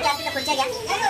Ayo, kita puncak ya.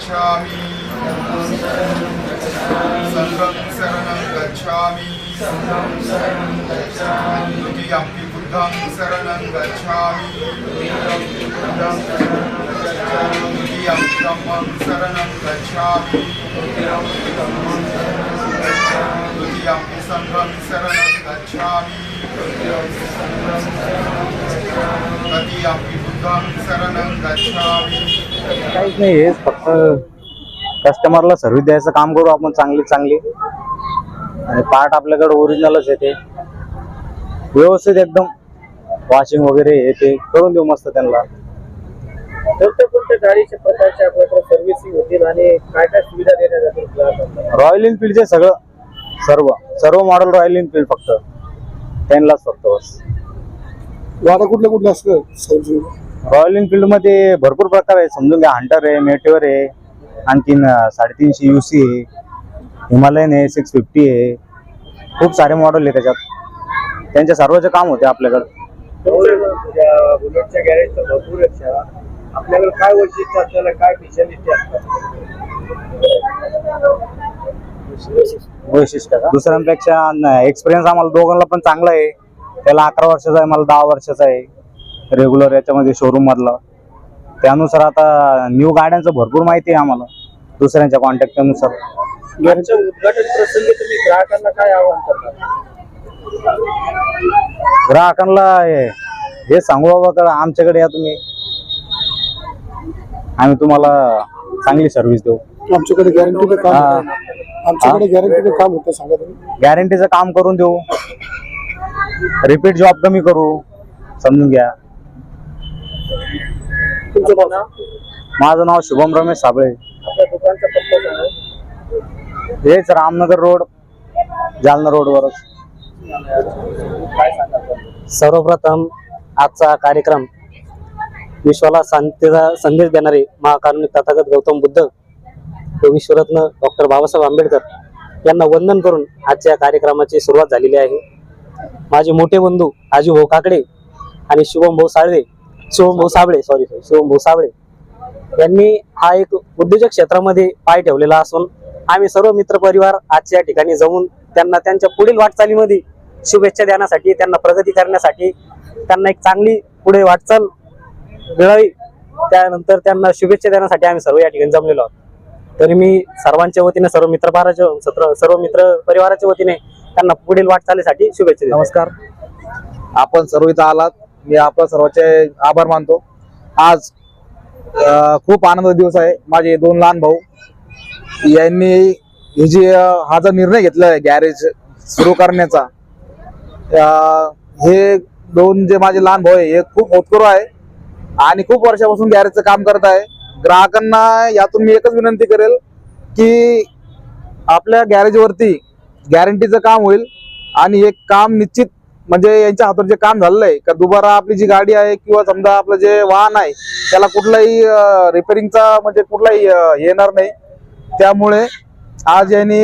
गच्छामि सङ्घं शरणं गच्छामि द्वितीयम्पि बुद्धं शरणं गच्छामि द्वितीयं धम्मं शरणं गच्छामि द्वितीयम्पि सङ्घं शरणं गच्छामि तृतीयम्पि बुद्धं शरणं गच्छामि काहीच नाही हेच फक्त कस्टमरला सर्व्हिस द्यायचं काम करू आपण चांगली चांगली. आणि पार्ट आपल्याकडे ओरिजिनलच येते व्यवस्थित एकदम वॉशिंग वगैरे हे ते करून देऊ मस्त त्यांना. कोणत्या कोणत्या गाडीच्या प्रकारच्या आपल्याकडे सर्व्हिसिंग होतील आणि काय काय सुविधा देण्यात जातील रॉयल एनफिल्डचे सगळं सर्व सर्व मॉडेल रॉयल एनफिल्ड फक्त. त्यांनाच फक्त बस. आता कुठलं कुठलं असतं? सर्व्हिसिंग रॉयल एनफिल्डमध्ये भरपूर प्रकार आहे समजून घ्या हंटर आहे मेटेवर आहे आणखीन साडेतीनशे यू सी आहे हिमालयन आहे सिक्स फिफ्टी आहे. खूप सारे मॉडेल आहे त्याच्यात. त्यांचे सर्वचे काम होते आपल्याकडे. बुलेटच्या भरपूर आपल्याकडे काय वैशिष्ट्य असलेलं काय स्पेशालिटी असतात वैशिष्ट्य का? दुसऱ्यांपेक्षा एक्सपिरियन्स आम्हाला दोघांना पण चांगला आहे. त्याला अकरा वर्षाचा आहे मला दहा वर्षाचा आहे. रेग्युलर याच्यामध्ये शोरूम मधला. त्यानुसार आता न्यू गाड्यांचं भरपूर माहिती आहे आम्हाला दुसऱ्यांच्या कॉन्टॅक्टनुसार आजच्या उद्घाटन प्रसंगी तुम्ही ग्राहकांना काय आवाहन करणार? ग्राहकांना हे सांगू बाबा का आमच्याकडे या तुम्ही. आम्ही तुम्हाला चांगली सर्व्हिस देऊ. आमच्याकडे गॅरंटीचं काम. आमच्याकडे गॅरंटीचं काम होतं सांगा तुम्ही. गॅरंटीचं काम करून देऊ. रिपीट जॉब कमी करू. समजून घ्या. तुमचं नाव? माझं नाव शुभम रमेश साबळे. आपल्या दुकानचा पत्ता सांगा हेच रामनगर रोड जालना रोडवरच. काय सांगा सर्वप्रथम आजचा कार्यक्रम विश्वाला शांतीचा संदेश देणारे महाकारुणिक तथागत गौतम बुद्ध व विश्वरत्न डॉक्टर बाबासाहेब आंबेडकर यांना वंदन करून आजच्या कार्यक्रमाची सुरुवात झालेली आहे. माझे मोठे बंधू आजू भाऊ काकडे आणि शुभम भाऊ साळवे शुभम भाऊ साबळे सॉरी सॉरी शुभम साबळे यांनी हा एक उद्योजक क्षेत्रामध्ये पाय ठेवलेला असून आम्ही सर्व मित्र परिवार आजच्या या ठिकाणी जाऊन त्यांना त्यांच्या पुढील वाटचालीमध्ये शुभेच्छा देण्यासाठी त्यांना प्रगती करण्यासाठी त्यांना एक चांगली पुढे वाटचाल मिळावी. त्यानंतर त्यांना शुभेच्छा देण्यासाठी आम्ही सर्व या ठिकाणी जमलेलो आहोत. तरी मी सर्वांच्या वतीने सर्व मित्रपाराच्या सत्र सर्व मित्र परिवाराच्या वतीने त्यांना पुढील वाटचालीसाठी शुभेच्छा नमस्कार. आपण सर्व इथं आलात. मी आपल्या सर्वांचे आभार मानतो. आज खूप आनंद दिवस आहे. माझे दोन लहान भाऊ यांनी हे जे हा जो निर्णय घेतला आहे गॅरेज सुरू करण्याचा हे दोन जे माझे लहान भाऊ आहे हे खूप होतकरू आहे आणि खूप वर्षापासून गॅरेजचं काम करत आहे. ग्राहकांना यातून मी एकच विनंती करेल की आपल्या गॅरेजवरती गॅरंटीचं काम होईल आणि हे काम निश्चित म्हणजे यांच्या हातात जे काम झालेलं आहे का दुबारा आपली जी गाडी आहे किंवा समजा आपलं जे वाहन आहे त्याला कुठलाही रिपेरिंगचा म्हणजे कुठलाही येणार नाही. त्यामुळे आज यांनी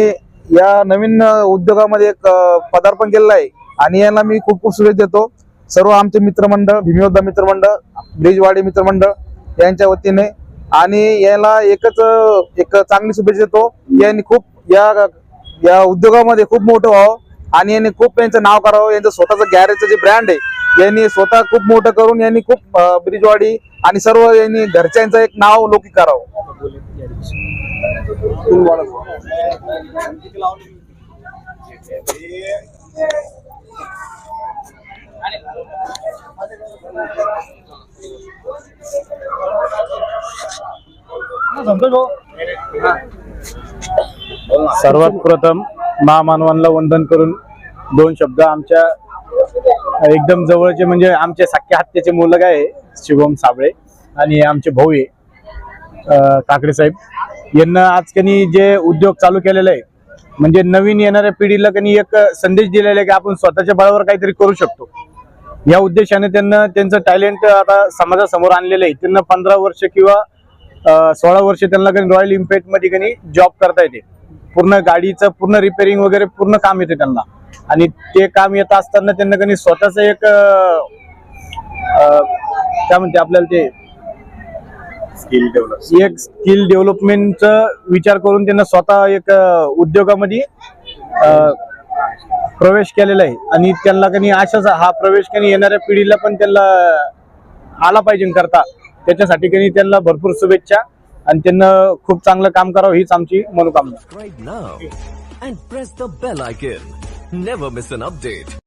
या नवीन उद्योगामध्ये एक पदार्पण केलेलं आहे. आणि यांना मी खूप खूप शुभेच्छा देतो. सर्व आमचे मित्रमंडळ भीमयोद्धा मित्रमंडळ ब्रिजवाडी मित्रमंडळ यांच्या वतीने. आणि याला एकच एक चांगली शुभेच्छा देतो यांनी खूप या या उद्योगामध्ये खूप मोठं व्हावं. आणि यांनी खूप यांचं नाव करावं यांचं स्वतःचं गॅरेजचं जे ब्रँड आहे यांनी स्वतः खूप मोठं करून यांनी खूप ब्रिजवाडी आणि सर्व यांनी घरच्यांचं एक नाव लौकिक करावं. सर्वात प्रथम महामानवांना वंदन करून दोन शब्द आमच्या एकदम जवळचे म्हणजे आमचे साख्या हत्याचे मुलगा आहे शिवम साबळे आणि आमचे भाऊ आहे काकडे साहेब. यांना आज कनी जे उद्योग चालू केलेले आहे म्हणजे नवीन येणाऱ्या पिढीला कनी एक संदेश दिलेला आहे की आपण स्वतःच्या बळावर काहीतरी करू शकतो. या उद्देशाने त्यांना त्यांचं टॅलेंट आता समाजासमोर आणलेलं आहे. त्यांना पंधरा वर्ष किंवा सोळा वर्ष त्यांना कधी रॉयल इम्पॅक्टमध्ये जॉब करता येते. पूर्ण गाडीचं पूर्ण रिपेअरिंग वगैरे पूर्ण काम येते त्यांना. आणि ते काम येत असताना त्यांना कधी स्वतःच एक काय म्हणते आपल्याला ते? स्किल डेव्हलप एक स्किल डेव्हलपमेंटचा विचार करून त्यांना स्वतः एक उद्योगामध्ये प्रवेश केलेला आहे. आणि त्यांना कधी अशाच हा प्रवेश कधी येणाऱ्या पिढीला पण त्यांना आला पाहिजे करता. त्याच्यासाठी कधी त्यांना भरपूर शुभेच्छा. आणि त्यांना खूप चांगलं काम करावं हीच आमची मनोकामना. Subscribe now and